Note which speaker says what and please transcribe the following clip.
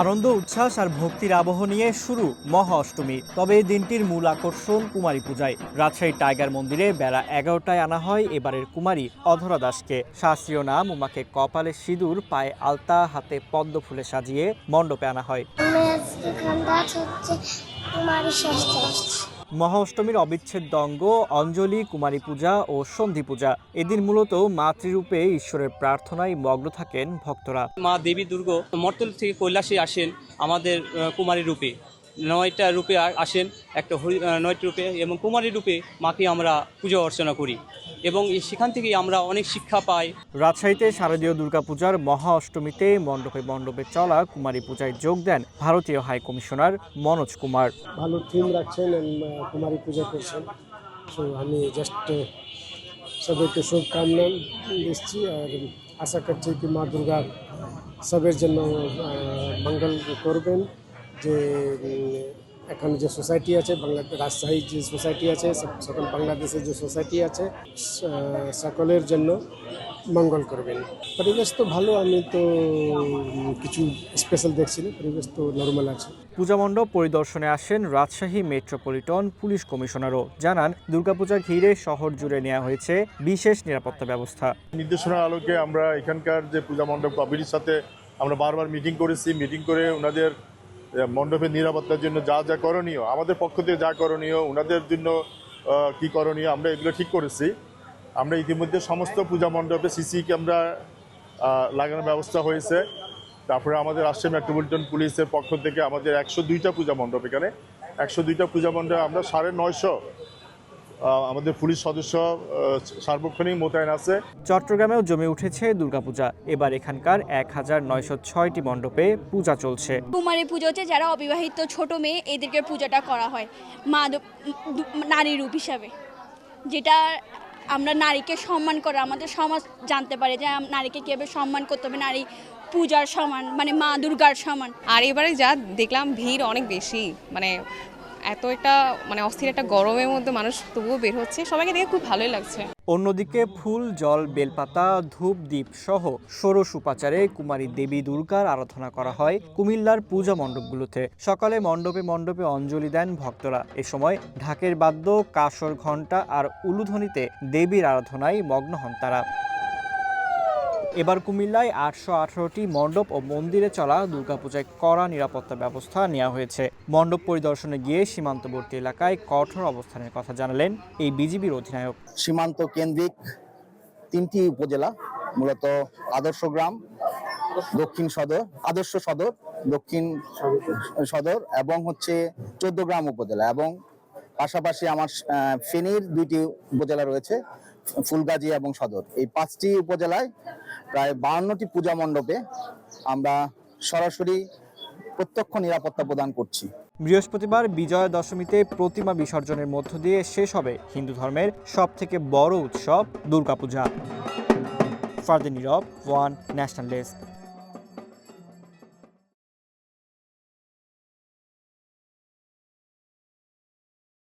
Speaker 1: আনন্দ, উচ্ছ্বাস আর ভক্তির আবহ নিয়ে শুরু মহা অষ্টমী তবে এই দিনটির মূল আকর্ষণ কুমারী পূজায়। রাজশাহী টাইগার মন্দিরে বেলা এগারোটায় আনা হয় এবারের কুমারী অধরা দাসকে। শাস্ত্রীয় নাম উমাকে কপালে সিঁদুর, পায়ে আলতা, হাতে পদ্ম ফুলে সাজিয়ে মণ্ডপে আনা হয়।
Speaker 2: কুমারী
Speaker 1: মহা অষ্টমীর অবিচ্ছেদ্য অঙ্গ, অঞ্জলি, কুমারী পূজা ও সন্ধি পূজা। এদিন মূলত মাতৃরূপে ঈশ্বরের প্রার্থনায় মগ্ন থাকেন ভক্তরা।
Speaker 3: মা দেবী দুর্গ মর্তল থেকে কৈলাসে আসেন আমাদের কুমারী রূপে। নয়টা রূপে আসেন একটা হরি নয়টা রূপে এবং কুমারী রূপে মাকে আমরা পুজো অর্চনা করি। এবং এই সেখান থেকেই আমরা অনেক শিক্ষা পাই।
Speaker 1: রাজশাহীতে শারদীয় দুর্গাপূজার মহা অষ্টমীতে মণ্ডপে মণ্ডপে চলা কুমারী পূজায় যোগ দেন ভারতীয় হাই কমিশনার মনোজ কুমার।
Speaker 4: ভালো থিম রাখছেন কুমারী পূজা করছেন। সো আমি জাস্ট সবাইকে শুভকামনা দিচ্ছি আর আশা করছি কি মা দুর্গা সবের জন্য মঙ্গল করবেন। যে এখন যে সোসাইটি আছে বাংলা রাজশাহী যে সোসাইটি আছে সকল বাংলাদেশের যে সোসাইটি আছে সকলের জন্য মঙ্গল করবেন। পরিবেশ তো ভালো আমি তো কিছু স্পেশাল দেখছি না পরিবেশ তো নর্মাল আছে।
Speaker 1: পূজা মণ্ডপ পরিদর্শনে আসেন রাজশাহী মেট্রোপলিটন পুলিশ কমিশনারও। জানান দুর্গাপূজা ঘিরে শহর জুড়ে নেওয়া হয়েছে বিশেষ নিরাপত্তা ব্যবস্থা।
Speaker 5: নির্দেশনার আলোকে আমরা এখানকার যে পূজা মণ্ডপ কমিটির সাথে আমরা বারবার মিটিং করেছি। মিটিং করে ওনাদের মণ্ডপের নিরাপত্তার জন্য যা যা করণীয়, আমাদের পক্ষ থেকে যা করণীয় ওনাদের জন্য কি করণীয়, আমরা এগুলো ঠিক করেছি। আমরা ইতিমধ্যে সমস্ত পূজা মণ্ডপে সিসি ক্যামেরা লাগানোর ব্যবস্থা হয়েছে। তারপরে আমাদের রাজশাহী মেট্রোপলিটন পুলিশের পক্ষ থেকে আমাদের একশো দুইটা পূজা মণ্ডপ এখানে। একশো দুইটা পূজা মণ্ডপে আমরা সাড়ে নয়শো আমাদের পুলিশ সদস্য সার্বক্ষণিক মোতায়েন আছে।
Speaker 1: চট্টগ্রামেও জমে উঠেছে দুর্গাপূজা। এবার এখানকার এক হাজার নয়শো ছয়টি মণ্ডপে পূজা চলছে।
Speaker 6: কুমারী পুজো হচ্ছে যারা অবিবাহিত ছোট মেয়ে এদেরকে পূজাটা করা হয়। মা নারী রূপ হিসাবে। যেটা আমরা নারীকে সম্মান করা আমাদের সমাজ জানতে পারে যে নারীকে কীভাবে সম্মান করতে হবে। নারী পূজার সমান মানে মা দুর্গার সমান।
Speaker 7: আর এবারে যা দেখলাম ভিড় অনেক বেশি। মানে এত একটা মানে অস্থির একটা গরমের মধ্যে মানুষ তবুও বের হচ্ছে, সবাইকে দেখে খুব ভালোই লাগছে।
Speaker 1: অন্যদিকে ফুল, জল, বেলপাতা, ধূপ, দ্বীপ সহ ষোড়শ উপাচারে কুমারী দেবী দুর্গার আরাধনা করা হয় কুমিল্লার পূজা মণ্ডপগুলোতে। সকালে মণ্ডপে মণ্ডপে অঞ্জলি দেন ভক্তরা। এ সময় ঢাকের বাদ্য কাসর ঘণ্টা আর উলুধ্বনিতে দেবীর আরাধনায় মগ্ন হন তারা। এবার কুমিল্লায় আটশো আঠারোটি মণ্ডপ ও মন্দিরে চলা দুর্গাপূজায় কড়া নিরাপত্তা ব্যবস্থা নেওয়া হয়েছে। মণ্ডপ পরিদর্শনে গিয়ে সীমান্তবর্তী এলাকায় কঠোর অবস্থানের কথা জানালেন এই বিজিবির অধিনায়ক।
Speaker 8: সীমান্ত কেন্দ্রিক তিনটি উপজেলা, মূলত আদর্শ গ্রাম, দক্ষিণ সদর, আদর্শ সদর, দক্ষিণ সদর এবং হচ্ছে চোদ্দ গ্রাম উপজেলা এবং পাশাপাশি আমার ফেনীর দুইটি উপজেলা রয়েছে। ফুলগাজী এবং সদর। এই পাঁচটি উপজেলায় প্রায় বাহান্নটি পূজা মণ্ডপে আমরা সরাসরি প্রত্যক্ষ নিরাপত্তা প্রদান করছি।
Speaker 1: বৃহস্পতিবার বিজয়া দশমীতে প্রতিমা বিসর্জনের মধ্য দিয়ে শেষ হবে হিন্দু ধর্মের সব থেকে বড় উৎসব দুর্গাপূজা। ফার্দে নীরব, ওয়ান ন্যাশনাল ডেস্ক।